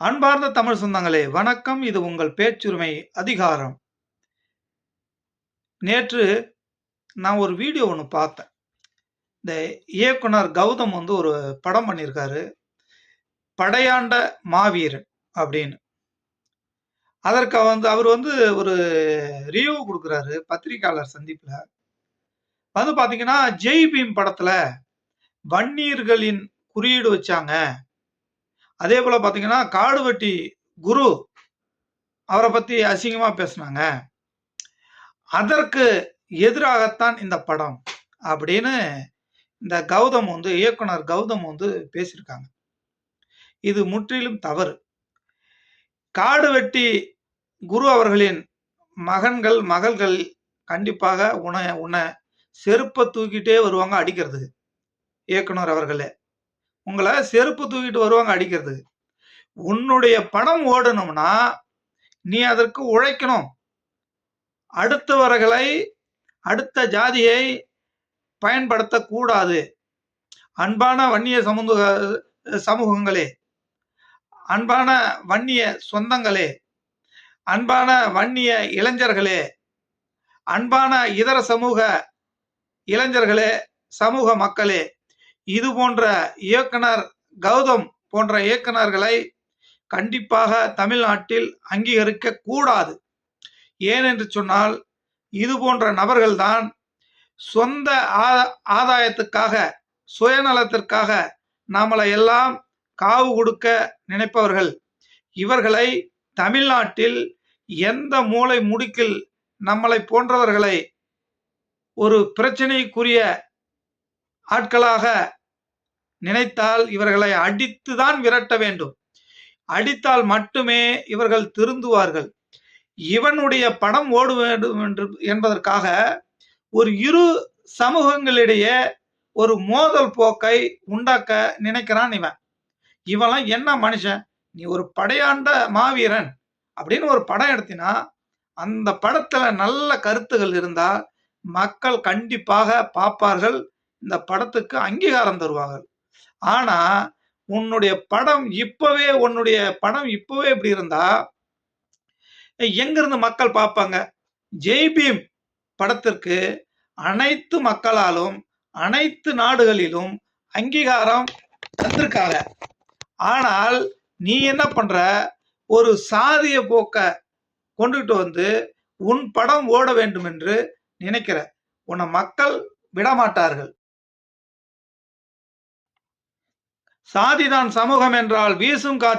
அன்பார்ந்த தமிழ் சொந்தங்களே வணக்கம். இது உங்கள் பேச்சுரிமை அதிகாரம். நேற்று நான் ஒரு வீடியோ ஒன்று பார்த்தேன். இந்த இயக்குனர் கௌதம் வந்து ஒரு படம் பண்ணியிருக்காரு. படையாண்ட மாவீரன் அப்படின்னு. அதற்கு வந்து அவர் வந்து ஒரு ரிவ்யூ கொடுக்குறாரு பத்திரிக்கையாளர் சந்திப்பில். வந்து பார்த்தீங்கன்னா ஜெய் பீம் படத்தில் வன்னியர்களின் குறியீடு வச்சாங்க. அதே போல பாத்தீங்கன்னா காடுவெட்டி குரு அவரை பத்தி அசிங்கமா பேசுனாங்க. அதற்கு எதிராகத்தான் இந்த படம் அப்படின்னு இந்த கௌதம் வந்து இயக்குனர் கௌதம் வந்து பேசியிருக்காங்க. இது முற்றிலும் தவறு. காடுவெட்டி குரு அவர்களின் மகன்கள் மகள்கள் கண்டிப்பாக உன்னை உன்னை செருப்பை தூக்கிட்டே வருவாங்க அடிக்கிறதுக்கு. இயக்குனர் அவர்களே. உங்களை செருப்பு தூக்கிட்டு வருவாங்க அடிக்கிறதுக்கு. உன்னுடைய படம் ஓடணும்னா நீ அதற்கு உழைக்கணும். அடுத்தவர்களை அடுத்த ஜாதியை பயன்படுத்தக்கூடாது. அன்பான வன்னிய சமூக சமூகங்களே அன்பான வன்னிய சொந்தங்களே அன்பான வன்னிய இளைஞர்களே அன்பான இதர சமூக இளைஞர்களே சமூக மக்களே இது போன்ற இயக்குனர் கௌதம் போன்ற இயக்குனர்களை கண்டிப்பாக தமிழ்நாட்டில் அங்கீகரிக்க கூடாது. ஏனென்று சொன்னால் இது போன்ற நபர்கள்தான் சொந்த ஆ- ஆதாயத்துக்காக சுயநலத்திற்காக நம்மளை எல்லாம் காவு கொடுக்க நினைப்பவர்கள். இவர்களை தமிழ்நாட்டில் எந்த மூளை முடுக்கில் நம்மளை போன்றவர்களை ஒரு பிரச்சனைக்குரிய ஆட்களாக நினைத்தால் இவர்களை அடித்துதான் விரட்ட வேண்டும். அடித்தால் மட்டுமே இவர்கள் திருந்துவார்கள். இவனுடைய படம் ஓட வேண்டும் என்று என்பதற்காக ஒரு இரு சமூகங்களிடையே ஒரு மோதல் போக்கை உண்டாக்க நினைக்கிறான் இவன். இவன்லாம் என்ன மனுஷன்? நீ ஒரு படையாண்ட மாவீரன் அப்படின்னு ஒரு படம் எடுத்தினா அந்த படத்துல நல்ல கருத்துகள் இருந்தா மக்கள் கண்டிப்பாக பார்ப்பார்கள். இந்த படத்துக்கு அங்கீகாரம் தருவார்கள் ஆனா உன்னுடைய படம் இப்பவே உன்னுடைய படம் இப்பவே இப்படி இருந்தா எங்கிருந்து மக்கள் பார்ப்பாங்க? ஜெய்பீம் படத்திற்கு அனைத்து மக்களாலும் அனைத்து நாடுகளிலும் அங்கீகாரம் தந்திருக்காங்க. ஆனால் நீ என்ன பண்ற? ஒரு சாதிய போக்க கொண்டுகிட்டு வந்து உன் படம் ஓட வேண்டும் என்று நினைக்கிற. உன்னை மக்கள் விடமாட்டார்கள். சாதிதான் சமூகம் என்றால் வீசும் காற்று